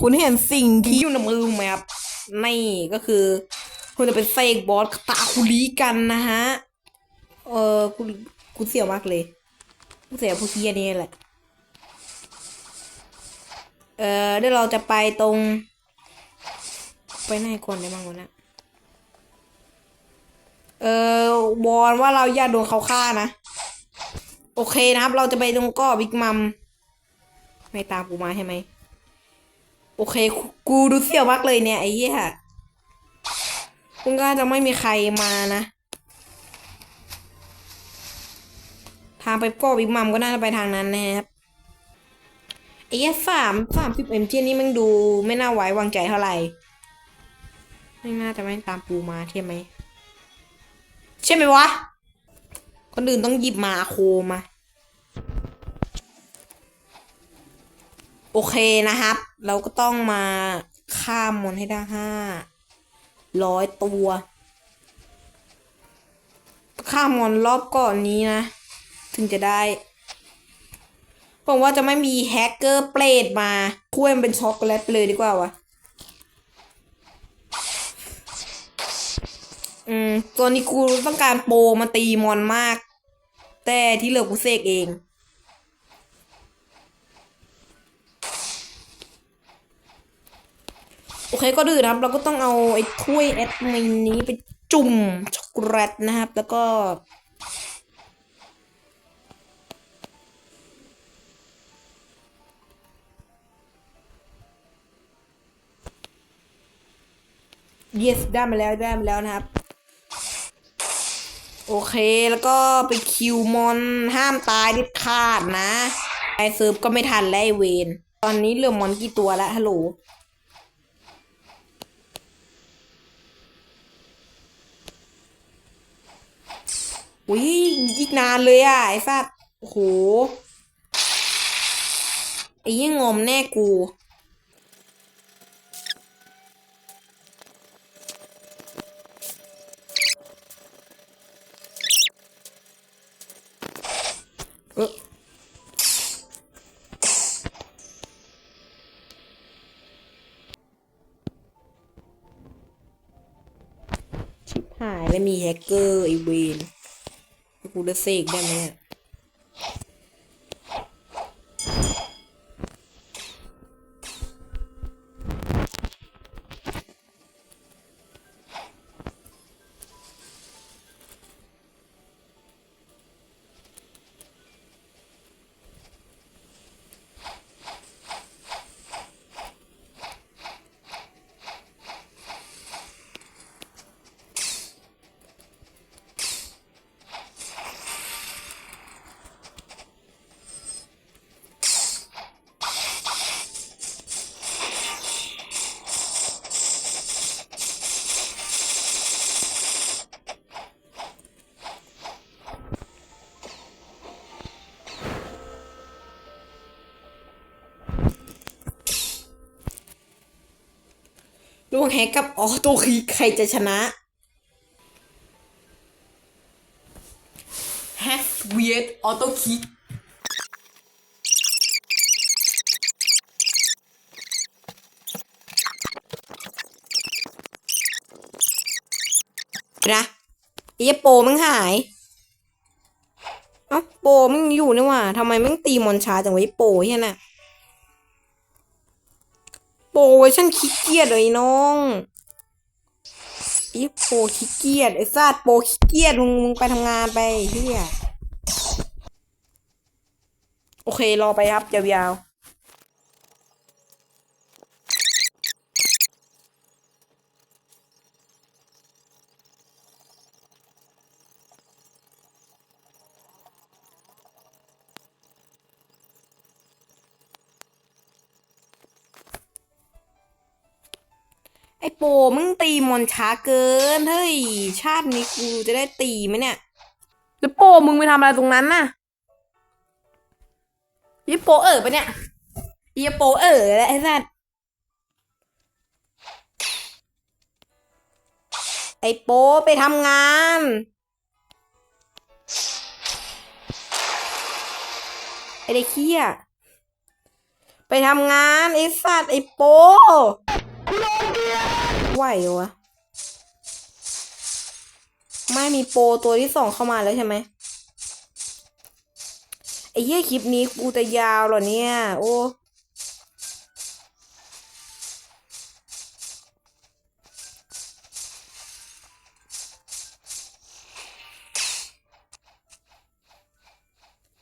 คุณเห็นสิ่งที่อยู่ในมือไหมครับนี่ก็คือ คุณจะเป็นเซกบอสตาคุลีกันนะฮะ เออกูกูเสียวมากเลยกูเสียวพวกเฮียนี่แหละ เออเดี๋ยวเราจะไปตรง ไปไหนก่อนได้บ้างวะนะเออวอนว่าเราอย่าโดนเขาฆ่านะ โอเคนะครับ เราจะไปตรงก้อบิ๊กมัม ไม่ตามกูมาใช่ไหม โอเค กูดูเสี่ยวมากเลยเนี่ยไอ้เหี้ยคุณก็จะไม่มีใครมานะ ทางไปก้อบิ๊กมัมก็น่าจะไปทางนั้นนะครับไอ้เหี้ยสามสามสิบเอ็มเทียนี่มันดูไม่น่าไว้วางใจเท่าไหร่ ไม่น่าจะไม่ตามปูมาใช่ไหมใช่ไหมวะ คนอื่นต้องหยิบมาโคมา โอเคนะครับ เราก็ต้องมาข้ามมอนให้ได้ห้าร้อยตัวข้ามมอนรอบก่อนนี้นะ ถึงจะได้ผมว่าจะไม่มีแฮกเกอร์เปรตมาถ้วยมันเป็นช็อกโกแลตไปเลยดีกว่าวะอืมตอนนี้กูต้องการโปรมาตีมอนมาก แต่ที่เหลือกูเสกเอง โอเคก็ดื้อนะครับ เราก็ต้องเอาไอ้ถ้วยแอดมินนี้ไปจุ่มช็อกโกแลตนะครับ แล้วก็ yes ได้มาแล้วได้มาแล้วนะครับ โอเคแล้วก็ไปคิวมอนห้ามตายเด็ดขาดนะไอเซิร์ฟก็ไม่ทันแล้วไอเวน ตอนนี้เหลือมอนกี่ตัวแล้วฮัลโหล อุ้ยอีกนานเลยอะ ไอ้สัตว์โอ้โหไอ้ยิ่งงอมแน่กูเออชิบหายแล้วมีแฮกเกอร์ไอเวน กูจะเสกได้ไหมเนี่ยระ หว่างแฮกกับออโต้คีใครจะชนะแฮกเวียดออโต้คีนะไอ้โปมึงหาย เอ้าโปมึงอยู่นี่ว่าทำไมมึงตีมอนช้าจังไอ้โปเฮียน่ะ เวอร์ชันขี้เกียจเลยน้องอีโปรขี้เกียจไอ้ซาดโปรขี้เกียจมึงมึงไปทำงานไปเฮียโอเครอไปครับยาวๆ โปรมึงตีมอนช้าเกิน เฮ้ย ชาตินี้กูจะได้ตีไหมเนี่ยแล้วโปมึงไปทำอะไรตรงนั้นน่ะยี่โปเอ๋อปะเนี่ยยี่โปเอ๋อแล้วไอ้สัสไอ้โปไปทำงานไอ้เด็กเขี้ยไปทำงานไอ้สัตว์ไอ้โปไหวเห รอวะ ไม่มีโปรตัวที่สองเข้ามาแล้วใช่ไหมไอ้เหี้ยคลิปนี้กูจะยาวเหรอเนี่ย โอ้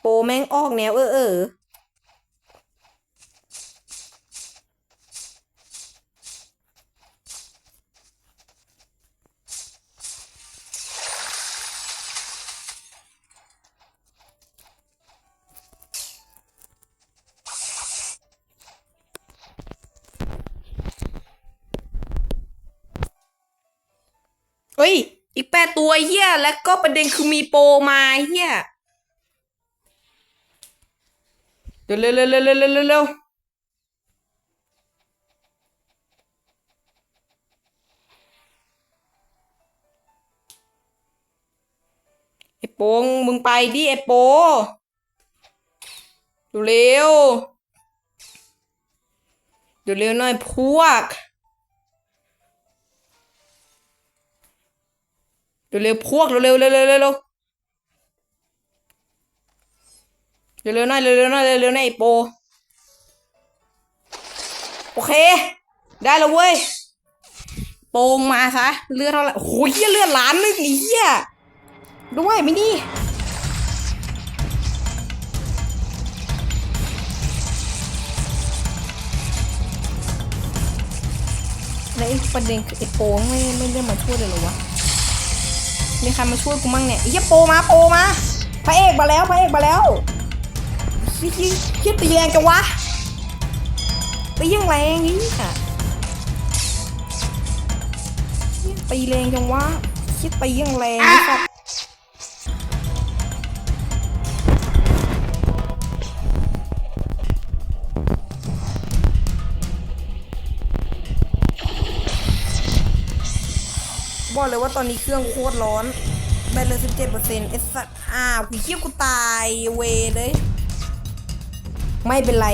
โปรแม่งออกแนวเออเออ ตัวเฮียแล้วก็ประเด็นคือมีโปรมาเฮียเร็วเร็วเร็วเร็วเร็วเร็วไอโปงมึงไปดิไอโปเร็วเร็วเร็วหน่อยพวก เร็วๆพวกเร็วๆเร็วๆเร็วๆเร็วๆเร็วๆหน่อยเร็วๆหน่อยเร็วๆหน่อยโป โอเค ได้แล้วเว้ย โปงมาซะ เลือดเท่าไหร่โอ้ยเลือดล้านนึงเหี้ยด้วยไหมนี่แล้วไอ้ประเด็นคือไอ้โปงไม่ไม่ได้มาช่วยเลยหรอวะ มีใครมาช่วยกูมั่งเนี่ยไอ้เหี้ยโปมาโปมาพระเอกมาแล้วพระเอกมาแล้วคิดคิดตีแรงจังวะตียังแรงนี่อะตีแรงจังวะคิดตียังแรงนี่ครับ บอกเลยว่าตอนนี้เครื่องโคตรร้อนแบตเหลยสิบเจ็ดเปอร์เซ็นต์ไอ้สัตว์อ้าวผีเขี้ยวกูตายเวเลย ไม่เป็นไร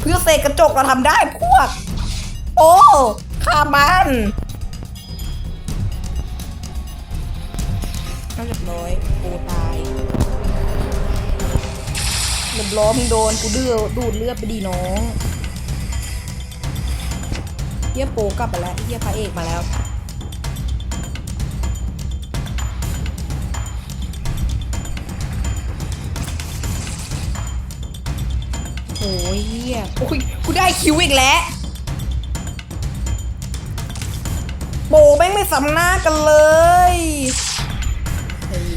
เพื่อเศษกระจกเราทำได้พวก โอ้ฆ่ามันน่าเรียบร้อยโอ้ตายเรียบร้อยมึงโดนกูดื้อดูดเลือดไปดีน้องเฮียโปกลับไปแล้วเฮียพระเอกมาแล้ว ยเฮียโอ้ยกูได้คิวอีกแล้วโบแม่งไม่สำหน้ากันเลยเฮ้ย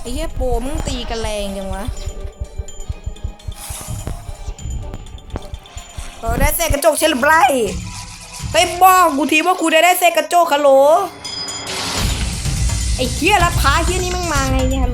ไอ้เหี้ยโปมึงตีกันแรงจังวะ ออได้เศษกระจกเชลบไรไปบอกกูทีว่ากูได้ได้เศษกระจกฮัลโหลไอ้เฮียรับพาเฮียนี่มันมาไงเนี่ยฮัลโหล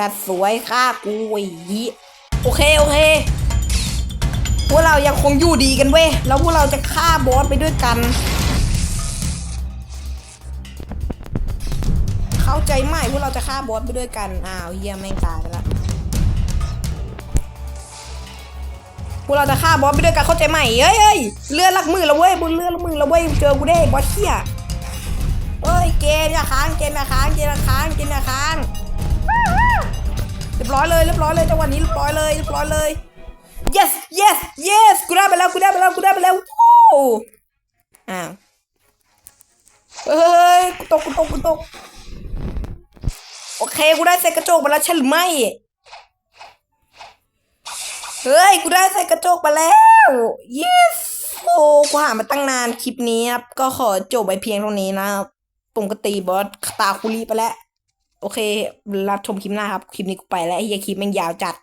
สัตว์สวยฆ่ากูไอ้ยี่โอเคโอเคพวกเรายังคงอยู่ดีกันเว้ยแล้วพวกเราจะฆ่าบอสไปด้วยกัน เข้าใจไหมพวกเราจะฆ่าบอสไปด้วยกันอ้าวเฮียแม่งตายไปละพวกเราจะฆ่าบอสไปด้วยกันเข้าใจไหมเฮ้ยเฮ้ยเลื่อนลักมือแล้วเว้ยบนเลื่อนลักมือแล้วเว้ยเจอกูได้บอสเฮียเฮ้ยเกมอย่าค้างเกมอย่าค้างเกมอย่าค้างเกมอย่าค้าง รียบร้อยเลยเรียบร้อยเลยจังหวะนี้เรียบร้อยเลยเรียบร้อยเลย yes yes yes กูได้ไปแล้วกูได้ไปแล้วกูได้ไปแล้วโอ้อ้าวเฮ้ยกูตกกูตกกูตกโอเคกูได้ใส่กระจกมาแล้วใช่หรือไม่เฮ้ยกูได้ใส่กระจกมาแล้ว yes โอ้กูหามาตั้งนานคลิปนี้ครับก็ขอจบไปเพียงเท่านี้นะครับผมก็ตีบอสตาคุรีไปแล้ว โอเค รับชมคลิปหน้าครับ คลิปนี้กูไปแล้วไอ้เหี้ยคลิปแม่งยาวจัด